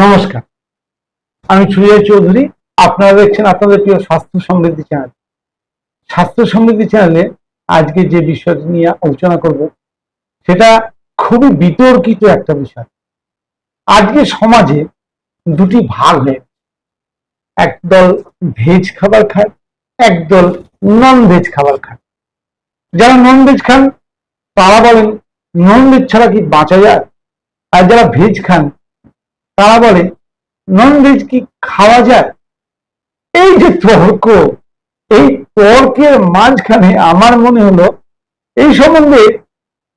নমস্কার। আমি সুজয় চৌধুরী, আপনারা দেখছেন আপনাদের প্রিয় স্বাস্থ্য সমৃদ্ধি চ্যানেল। স্বাস্থ্য সমৃদ্ধি চ্যানেলে আজকে যে বিষয়টি নিয়ে আলোচনা করব, সেটা খুবই বিতর্কিত একটা বিষয়। আজকে সমাজে দুটি ভাগ হয়ে একদল ভেজ খাবার খায় একদল নন ভেজ খাবার খায়। যারা নন ভেজ খান, তারা বলেন নন ভেজ ছাড়া কি বাঁচা যায়? আর যারা ভেজ খান তারা বলে নন ভেজ কি খাওয়া যায়? এই যে তর্ক, এই তর্কের মাঝখানে আমার মনে হলো, এই সম্বন্ধে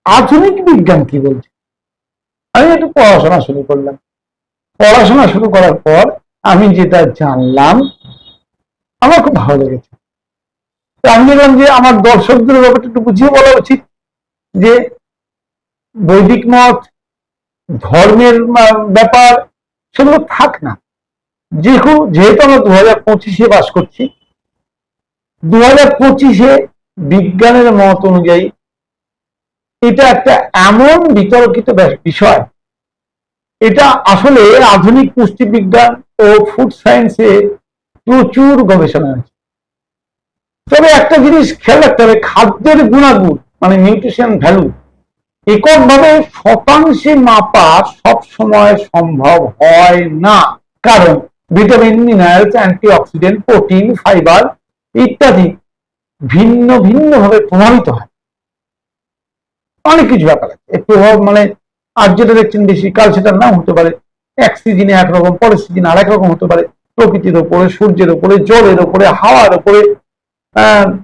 আধুনিক বিজ্ঞান কি বলছে? আমি একটু পড়াশোনা শুরু করলাম। পড়াশোনা শুরু করার পর আমি যেটা জানলাম, আমার খুব ভালো লেগেছে। আমি দেখলাম যে আমার দর্শকদের ব্যাপারটা একটু বুঝিয়ে বলা উচিত যে বৈদিক মত, ধর্মের ব্যাপার সেগুলো থাক না। যেহেতু যেহেতু আমরা দু হাজার পঁচিশে বাস করছি দু হাজার পঁচিশে বিজ্ঞানের মত অনুযায়ী এটা একটা এমন বিতর্কিত বিষয়। এটা আসলে আধুনিক পুষ্টিবিজ্ঞান ও ফুড সায়েন্সে প্রচুর গবেষণা আছে। তবে একটা জিনিস খেয়াল রাখতে হবে, খাদ্যের গুণাগুণ মানে নিউট্রিশন ভ্যালু এককভাবে শতাংশে মাপা সব সময় সম্ভব হয় না। কারণ vitamin, minerals, antioxidant, protein, fibre ইত্যাদি ভিন্ন ভিন্ন ভাবে প্রভাবিত হয়। অনেক কিছু ব্যাপার আছে। এই প্রভাব মানে আজ যেটা দেখছেন বেশি কাল সেটা নাও হতে পারে এক সিজনে একরকম পরের সিজনে আর রকম হতে পারে, প্রকৃতির ওপরে, সূর্যের ওপরে, জলের ওপরে, হাওয়ার ওপরে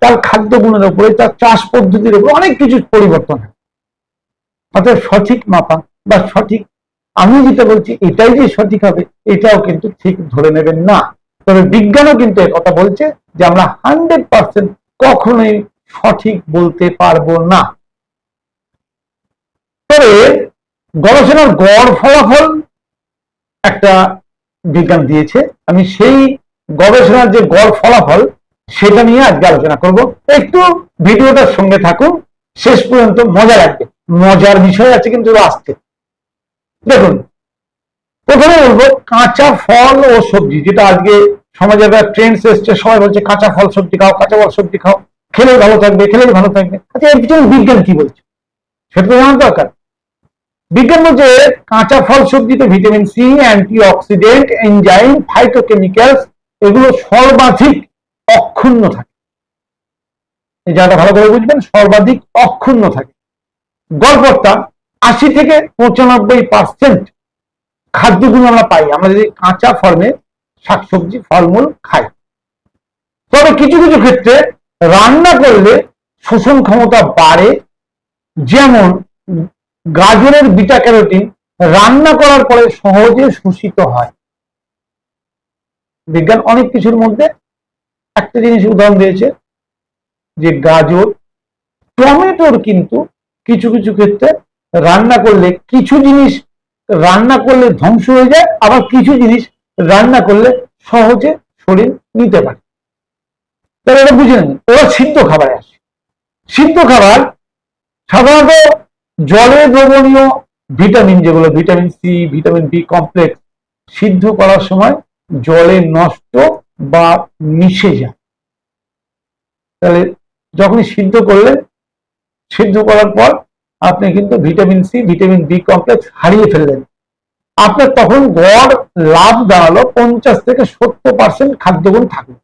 তার খাদ্য গুণের ওপরে, তার চাষ পদ্ধতির ওপরে অনেক কিছু পরিবর্তন হয়। অর্থাৎ সঠিক মাপা বা সঠিক। আমি যেটা বলছি, এটাই যে সঠিক হবে, এটাও কিন্তু ঠিক ধরে নেবেন না। তবে বিজ্ঞানও কিন্তু কথা বলছে যে আমরা হান্ড্রেড পার্সেন্ট কখনোই সঠিক বলতে পারব না। তবে গবেষণার গড় ফলাফল একটা বিজ্ঞান দিয়েছে। আমি সেই গবেষণার যে গড় ফলাফল, সেটা নিয়ে আজকে আলোচনা করব। একটু ভিডিওটার সঙ্গে থাকুন, শেষ পর্যন্ত মজা লাগবে। মজার বিষয় আছে কিন্তু আসতে দেখুন, প্রথমে বলব, কাঁচা ফল ও সবজি, যেটা আজকে সমাজে একটা ট্রেন্ড এসছে, সবাই বলছে কাঁচা ফল সবজি খাও, কাঁচা ফল সবজি খাও খেলে ভালো থাকবে খেলে ভালো থাকবে। আচ্ছা এর পিছনে বিজ্ঞান কি বলছে? সেটা তো জানার দরকার। বিজ্ঞান বলছে, কাঁচা ফল সবজিতে vitamin C antioxidant enzyme phytochemicals এগুলো সর্বাধিক অক্ষুণ্ণ থাকে। জায়গাটা ভালো করে বুঝবেন, সর্বাধিক অক্ষুণ্ণ থাকে। গড়পড়তা আশি থেকে পঁচানব্বই পার্সেন্ট খাদ্যগুলো আমরা পাই। আমরা যদি কাঁচা ফর্মে শাকসবজি, ফলমূল খাই। তবে কিছু কিছু ক্ষেত্রে রান্না করলে শোষণ ক্ষমতা বাড়ে। যেমন গাজরের বিটা ক্যারোটিন রান্না করার পরে সহজে শোষিত হয়। বিজ্ঞান অনেক কিছুর মধ্যে একটা জিনিস উদাহরণ দিয়েছে যে গাজর, টমেটোর কিন্তু কিছু কিছু ক্ষেত্রে রান্না করলে কিছু জিনিস রান্না করলে ধ্বংস হয়ে যায়, আবার কিছু জিনিস রান্না করলে সহজে শরীর নিতে পারে। তাহলে এটা বুঝে নেন ওরা সিদ্ধ খাবারে আসে। সিদ্ধ খাবার সাধারণত জলে দ্রবণীয় ভিটামিন যেগুলো, vitamin C, vitamin B complex, সিদ্ধ করার সময় জলে নষ্ট বা মিশে যায়। তাহলে যখনই সিদ্ধ করলেন সিদ্ধ করার পর আপনি কিন্তু vitamin C, vitamin B complex হারিয়ে ফেললেন। আপনার তখন গড় লাভ দাঁড়াল পঞ্চাশ থেকে সত্তর পার্সেন্ট খাদ্যগুণ থাকবে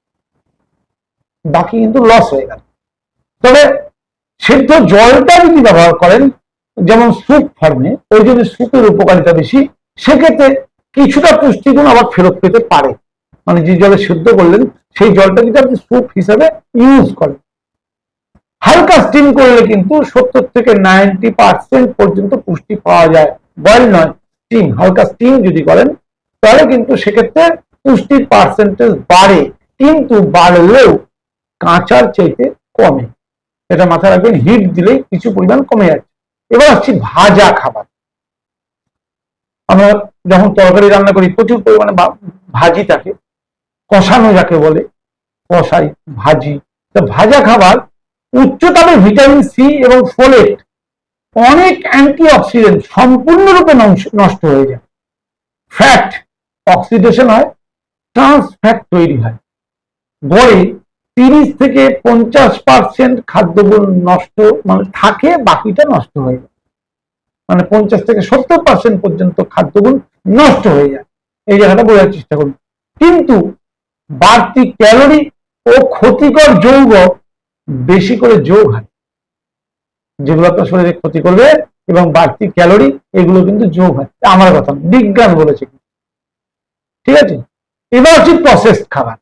বাকি কিন্তু লস হয়ে গেল। তবে সিদ্ধ জলটা যদি ব্যবহার করেন, যেমন স্যুপ ফর্মে ওই জন্য স্যুপের উপকারিতা বেশি, সেক্ষেত্রে কিছুটা পুষ্টিগুণ আবার ফেরত পেতে পারে। মানে যে জলে সিদ্ধ করলেন, সেই জলটা যদি আপনি স্যুপ হিসাবে ইউজ করেন। হালকা স্টিম করলে কিন্তু সত্তর থেকে নাইনটি পার্সেন্ট পর্যন্ত পুষ্টি পাওয়া যায়। বয়েল নয় স্টিম হালকা স্টিম যদি করেন, তাহলে কিন্তু সেক্ষেত্রে পুষ্টির পার্সেন্টেজ বাড়ে, কিন্তু বাড়লেও কাঁচার চাইতে কমে। এটা মাথায় রাখবেন হিট দিলেই কিছু পরিমাণ কমে যাচ্ছে। এবার আসছি ভাজা খাবার। আমরা যখন তরকারি রান্না করি, প্রচুর পরিমাণে ভাজি থাকে, কষানো যাকে বলে, কষাই, ভাজি। তা ভাজা খাবার উচ্চতাপে ভিটামিন সি এবং ফোলেট অনেক অ্যান্টি অক্সিডেন্ট সম্পূর্ণরূপে নষ্ট হয়ে যায়। ফ্যাট অক্সিডেশন হয় ট্রান্স ফ্যাট তৈরি হয়। গড়ে তিরিশ থেকে পঞ্চাশ পার্সেন্ট খাদ্যগুণ নষ্ট মানে থাকে, বাকিটা নষ্ট হয়ে যায়। মানে পঞ্চাশ থেকে সত্তর পার্সেন্ট পর্যন্ত খাদ্যগুণ নষ্ট হয়ে যায়। এই জায়গাটা বোঝার চেষ্টা করুন। কিন্তু বাড়তি ক্যালোরি ও ক্ষতিকর যৌগ বেশি করে যোগ হয়। যেগুলো আপনার শরীরে ক্ষতি করবে এবং বাড়তি ক্যালোরি, এগুলো কিন্তু যোগ হয়। আমার কথা বিজ্ঞান বলেছে ঠিক আছে? এবার হচ্ছে প্রসেসড খাবার।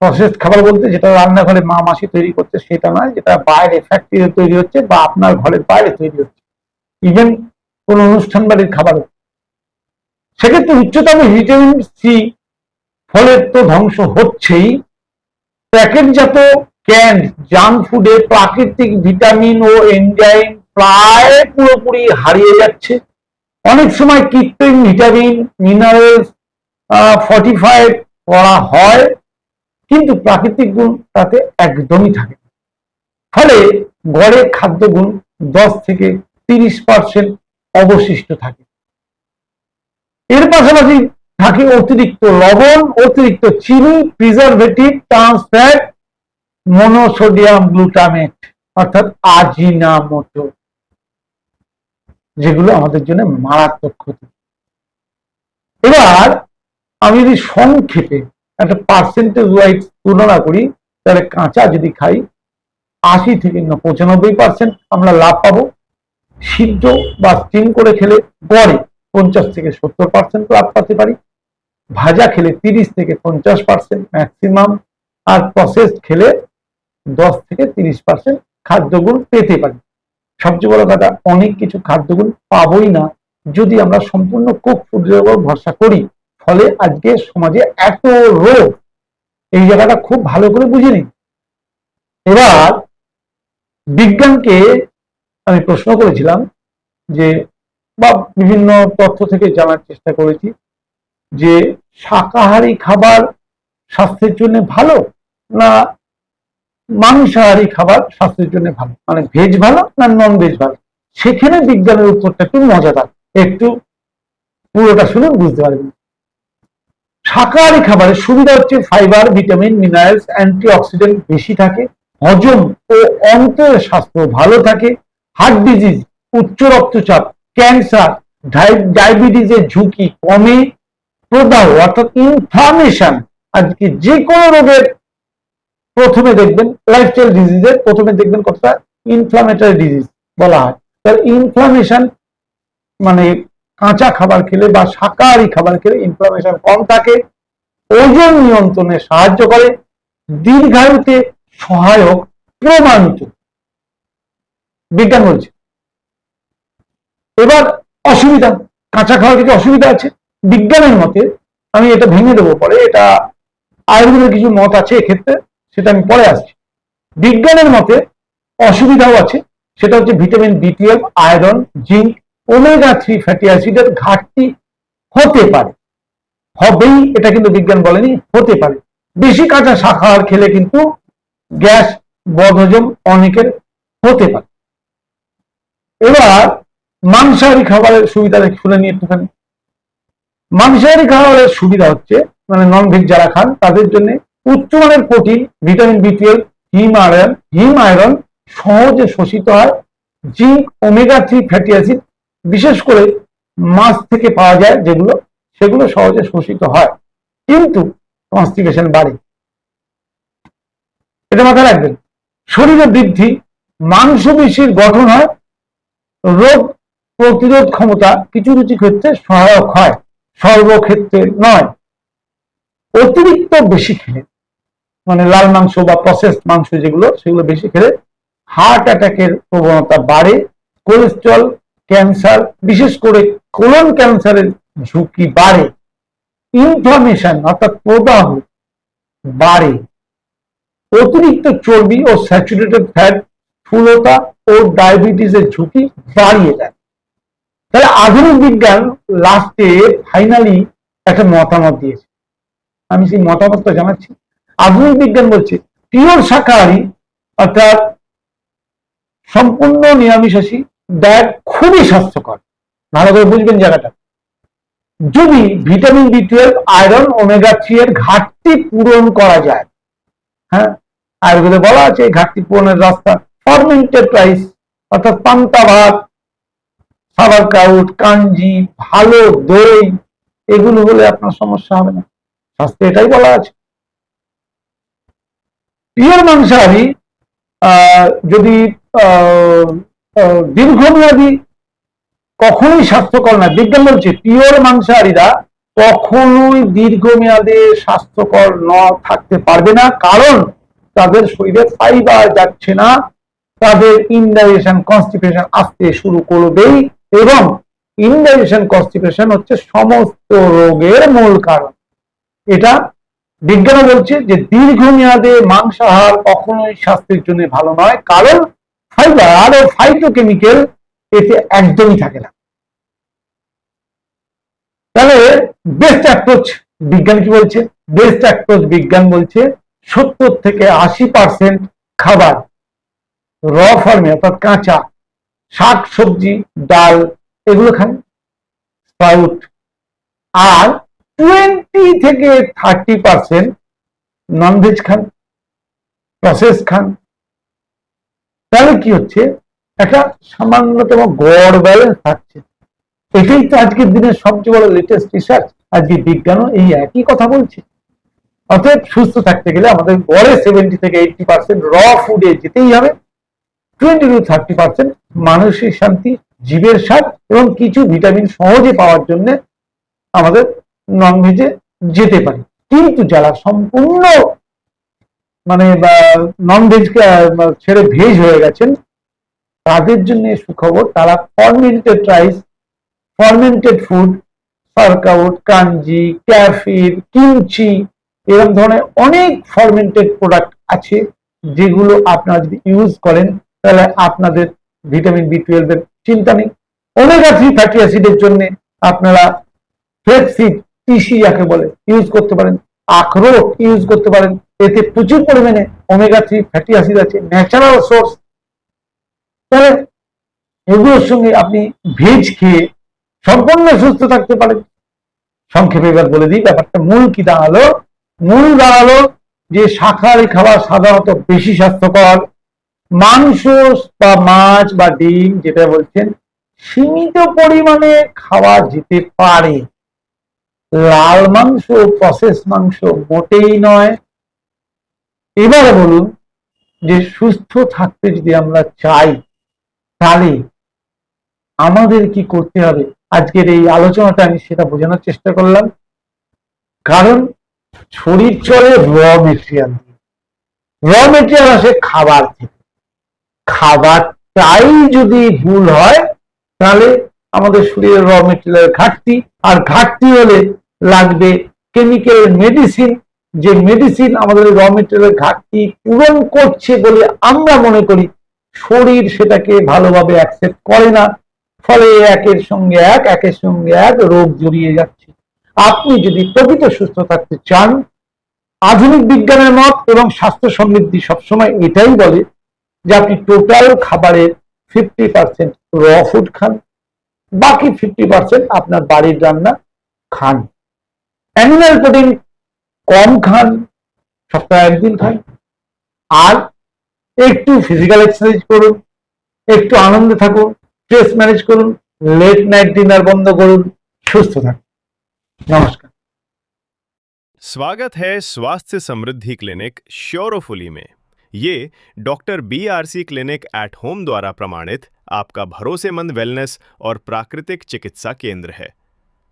প্রসেসড খাবার বলতে যেটা রান্নাঘরে মা মাসি তৈরি করছে সেটা নয়, যেটা বাইরে ফ্যাক্টরিতে তৈরি হচ্ছে বা আপনার ঘরের বাইরে তৈরি হচ্ছে। ইভেন কোন অনুষ্ঠান বাড়ির খাবার সেক্ষেত্রে উচ্চতম ভিটামিন সি ফলের তো ধ্বংস হচ্ছেই। প্যাকেটজাত ক্যান্ড জাঙ্ক ফুডে প্রাকৃতিক ভিটামিন ও এনজাইম প্রায় পুরোপুরি হারিয়ে যাচ্ছে অনেক সময় কৃত্রিম ভিটামিন মিনারেলস ফর্টিফাইড করা হয়, কিন্তু প্রাকৃতিক গুণ তাতে একদমই থাকে। ফলে গড়ে খাদ্যগুণ দশ থেকে তিরিশ পার্সেন্ট অবশিষ্ট থাকে এর পাশাপাশি থাকে অতিরিক্ত লবণ, অতিরিক্ত চিনি প্রিজারভেটিভ ট্রান্সফ্যাট মনোসোডিয়াম গ্লুটামেট, অর্থাৎ আজিনামোটো, যেগুলো আমাদের জন্য মারাত্মক ক্ষতি। এবার আমি যদি সংক্ষেপে একটা পার্সেন্টেজ ওয়াইজ তুলনা করি, তাহলে কাঁচা যদি খাই, আশি থেকে পঁচানব্বই পার্সেন্ট আমরা লাভ পাবো। সিদ্ধ বা স্টিম করে খেলে গড়ে পঞ্চাশ থেকে সত্তর পার্সেন্ট লাভ পাতে পারি। ভাজা খেলে তিরিশ থেকে পঞ্চাশ পার্সেন্ট ম্যাক্সিমাম আর প্রসেস খেলে দশ থেকে তিরিশ পার্সেন্ট খাদ্যগুণ পেতে পারি। সবচেয়ে বড় কথা, অনেক কিছু খাদ্যগুণ পাবোই না যদি আমরা সম্পূর্ণ কুক ফুডের উপর ভরসা করি। ফলে আজকে সমাজে এত রোগ, এই জায়গাটা খুব ভালো করে বুঝে নিন। এবার বিজ্ঞানকে আমি প্রশ্ন করেছিলাম যে, বা বিভিন্ন তথ্য থেকে জানার চেষ্টা করেছি যে, শাকাহারী খাবার স্বাস্থ্যের জন্য ভালো না মাংসাহারী খাবার স্বাস্থ্যের জন্য ভালো। মানে ভেজ ভালো না নন ভেজ ভালো? সেখানে বিজ্ঞানের উত্তরটা একটু মজাদার। একটু পুরোটা শুনে বুঝতে পারবেন। শাকাহারী খাবারের সুবিধা হচ্ছে ফাইবার ভিটামিন মিনারেলস অ্যান্টিঅক্সিডেন্ট বেশি থাকে, হজম ও অন্ত্রের স্বাস্থ্য ভালো থাকে হার্ট ডিজিজ উচ্চ রক্তচাপ ক্যান্সার ডায়াবেটিসের ঝুঁকি কমে, প্রদাহ অর্থাৎ ইনফ্লামেশন আজকে যে কোনো রোগের প্রথমে দেখবেন লাইফস্টাইল ডিজিজের প্রথমে দেখবেন কতটা ইনফ্লামেটরি ডিজিজ বলা হয়। তার ইনফ্লামেশন মানে কাঁচা খাবার খেলে বা শাকাহারী খাবার খেলে ইনফ্লামেশন কম থাকে, ওজন নিয়ন্ত্রণে সাহায্য করে, দীর্ঘায়ুতে সহায়ক প্রমাণিত। বিজ্ঞান বলছে। এবার অসুবিধা, কাঁচা খাওয়ার কিছু অসুবিধা আছে? বিজ্ঞানের মতে আমি এটা ভেঙে দেবো পরে, এটা আয়ুর্বেদের কিছু মত আছে এক্ষেত্রে। সেটা আমি পরে আসছি। বিজ্ঞানের মতে অসুবিধাও আছে, সেটা হচ্ছে vitamin B twelve iron, zinc, omega three fatty অ্যাসিডের ঘাটতি হতে পারে। হবেই, এটা কিন্তু বিজ্ঞান বলেনি, হতে পারে। বেশি কাঁচা শাখাহার খেলে কিন্তু গ্যাস বদহজম অনেকের হতে পারে। এবার মাংসাহারী খাবারের সুবিধা শুনে নিয়ে একটুখানি। মাংসাহারী খাবারের সুবিধা হচ্ছে মানে নন ভেজ যারা খান, তাদের জন্য উচ্চমানের protein, vitamin B twelve heme iron heme iron সহজে শোষিত হয়, zinc, omega three fatty acid, বিশেষ করে মাছ থেকে পাওয়া যায় যেগুলো, সেগুলো সহজে শোষিত হয়। কিন্তু কনস্টিপেশন বাড়ে। এটা মাথায় রাখবেন। শরীরে বৃদ্ধি, মাংসপেশির গঠন হয়, রোগ প্রতিরোধ ক্ষমতা কিছু কিছু ক্ষেত্রে সহায়ক হয়। সর্বক্ষেত্রে নয়। অতিরিক্ত বেশি খেলে মানে লাল মাংস বা প্রসেসড মাংস যেগুলো, সেগুলো বেশি খেলে হার্ট অ্যাটাকের প্রবণতা বাড়ে কোলেস্ট্রল ক্যান্সার বিশেষ করে কোলন ক্যান্সারের ঝুঁকি বাড়ে ইনফ্লামেশন অর্থাৎ প্রদাহ বাড়ে, অতিরিক্ত চর্বি ও স্যাচুরেটেড ফ্যাট স্থূলতা ও ডায়াবেটিসের ঝুঁকি বাড়িয়ে দেয়। তাহলে আধুনিক বিজ্ঞান লাস্টে ফাইনালি একটা মতামত দিয়েছে। আমি সেই মতামতটা জানাচ্ছি। আধুনিক বিজ্ঞান বলছে, পিওর শাকাহারী, অর্থাৎ সম্পূর্ণ নিরামিষাশী ডায়েট খুবই স্বাস্থ্যকর। ভালো করে বুঝবেন জায়গাটা। যদি vitamin B twelve iron omega three এর ঘাটতি পূরণ করা যায় হ্যাঁ? আয়ুর্বেদে বলা আছে, এই ঘাটতি পূরণের রাস্তা ফার্মেন্টেড রাইস অর্থাৎ পান্তা ভাত সাবার কাউট কাঞ্জি, ভালো দই, এগুলো হলে আপনার সমস্যা হবে না। শাস্ত্রে এটাই বলা আছে। পিওর মাংসাহারি যদি দীর্ঘমেয়াদী কখনোই স্বাস্থ্যকর না। বিজ্ঞান বলছে, পিওর মাংসাহারীরা কখনোই দীর্ঘমেয়াদে স্বাস্থ্যকর ন থাকতে পারবে না, কারণ তাদের শরীরে ফাইবার যাচ্ছে না, তাদের ইনডাইজেশন কনস্টিপেশন আসতে শুরু করবেই এবং ইনডাইজেশন কনস্টিপেশন হচ্ছে সমস্ত রোগের মূল কারণ। এটা বিজ্ঞান বলছে যে দীর্ঘমেয়াদে মাংসাহার কখনোই স্বাস্থ্যের জন্য ভালো নয়, কারণ ফাইবার ও ফাইটোকেমিক্যাল এতে একদমই থাকে না। তাহলে বেস্ট অ্যাপ্রোচ বিজ্ঞান কি বলছে? বেস্ট অ্যাপ্রোচ বিজ্ঞান বলছে সত্তর থেকে আশি পার্সেন্ট খাবার র ফর্মে অর্থাৎ কাঁচা, শাক, সবজি, ডাল, এগুলো খান। স্প্রাউট আর টোয়েন্টি থেকে থার্টি পার্সেন্ট ননভেজ খান প্রসেস খান। তাহলে কি হচ্ছে? একটা সামান্যতম গড় ব্যালেন্স থাকছে। এটাই তো আজকের সবচেয়ে বড় লেটেস্ট রিসার্চ আজকে বিজ্ঞানও এই একই কথা বলছে। অতএব সুস্থ থাকতে গেলে আমাদের গড়ে সেভেন্টি থেকে এইটটি পার্সেন্ট র ফুডে যেতেই হবে। টোয়েন্টি টু থার্টি পার্সেন্ট মানসিক শান্তি, জীবের স্বাদ এবং কিছু ভিটামিন সহজে পাওয়ার জন্য আমাদের নন ভেজে যেতে পারি। কিন্তু যারা সম্পূর্ণ মানে নন ভেজকে ছেড়ে ভেজ হয়ে গেছেন, তাদের জন্য সুখবর, তারা fermented rice fermented food sauerkraut kanji kefir kimchi এরকম ধরনের অনেক ফরমেন্টেড প্রোডাক্ট আছে, যেগুলো আপনারা যদি ইউজ করেন, তাহলে আপনাদের ভিটামিন বি টুয়েলভ এর চিন্তা নেই। ওমেগা থ্রি ফ্যাটি অ্যাসিডের জন্য আপনারা ফ্লেক্সিড টিসি যাকে বলে ইউজ করতে পারেন। আখরোট ইউজ করতে পারেন। এতে প্রচুর পরিমাণে ওমেগা থ্রি ফ্যাটি অ্যাসিড আছে ন্যাচারাল সোর্স তাহলে এগুলোর সঙ্গে আপনি ভেজ খেয়ে সম্পূর্ণ সুস্থ থাকতে পারেন। সংক্ষেপে এবার বলে দিই, ব্যাপারটা মূল কি দাঁড়াল? মূল দাঁড়াল যে শাকাহারী খাবার সাধারণত বেশি স্বাস্থ্যকর। মাংস বা মাছ বা ডিম, যেটা বলছেন, সীমিত পরিমাণে খাওয়া যেতে পারে। লাল মাংস প্রসেস মাংস মোটেই নয়। এবার বলুন যে সুস্থ থাকতে যদি আমরা চাই, তাহলে আমাদের কি করতে হবে? আজকের এই আলোচনাটা আমি সেটা বোঝানোর চেষ্টা করলাম। কারণ শরীর চলে র মেটেরিয়াল র মেটেরিয়াল আসে খাবার থেকে। খাবারটাই যদি ভুল হয়, তাহলে আমাদের শরীরে র মেটেরিয়ালের ঘাটতি। আর ঘাটতি হলে লাগবে। কেমিক্যাল মেডিসিন যে মেডিসিন আমাদের র মেটেরিয়ালের ঘাটতি পূরণ করছে বলে আমরা মনে করি, শরীর সেটাকে ভালোভাবে অ্যাকসেপ্ট করে না। ফলে একের সঙ্গে এক, একের সঙ্গে এক রোগ জড়িয়ে যাচ্ছে। আপনি যদি প্রকৃত সুস্থ থাকতে চান, আধুনিক বিজ্ঞানের মত এবং স্বাস্থ্য সমৃদ্ধি সবসময় এটাই বলে যে আপনি টোটাল খাবারের ফিফটি পার্সেন্ট র ফুড খান, বাকি ফিফটি পার্সেন্ট আপনার বাড়ির রান্না খান। অ্যানিমাল প্রোটিন কম খান সপ্তাহে একদিন খান আর একটু ফিজিক্যাল এক্সারসাইজ করুন একটু আনন্দে থাকুন স্ট্রেস ম্যানেজ করুন লেট নাইট ডিনার বন্ধ করুন সুস্থ থাকুন নমস্কার स्वागत है स्वास्थ्य समृद्धि क्लिनिक श्योरोफुली में ये doctor B R C clinic at home द्वारा प्रमाणित आपका भरोसेमंद वेलनेस और प्राकृतिक चिकित्सा केंद्र है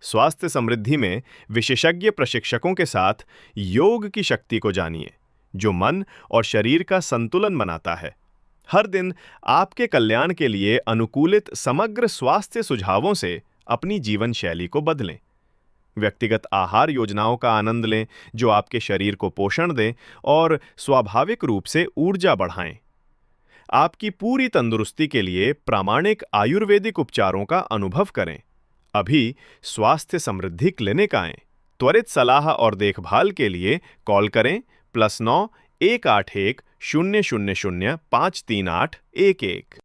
स्वास्थ्य समृद्धि में विशेषज्ञ प्रशिक्षकों के साथ योग की शक्ति को जानिए, जो मन और शरीर का संतुलन बनाता है। हर दिन आपके कल्याण के लिए अनुकूलित समग्र स्वास्थ्य सुझावों से अपनी जीवन शैली को बदलें। व्यक्तिगत आहार योजनाओं का आनंद लें, जो आपके शरीर को पोषण दें और स्वाभाविक रूप से ऊर्जा बढ़ाएँ। आपकी पूरी तंदुरुस्ती के लिए प्रामाणिक आयुर्वेदिक उपचारों का अनुभव करें। अभी स्वास्थ्य समृद्धि क्लिनिक आए। त्वरित सलाह और देखभाल के लिए कॉल करें प्लस नौ एक आठ एक शून्य शून्य शून्य पाँच तीन आठ एक एक।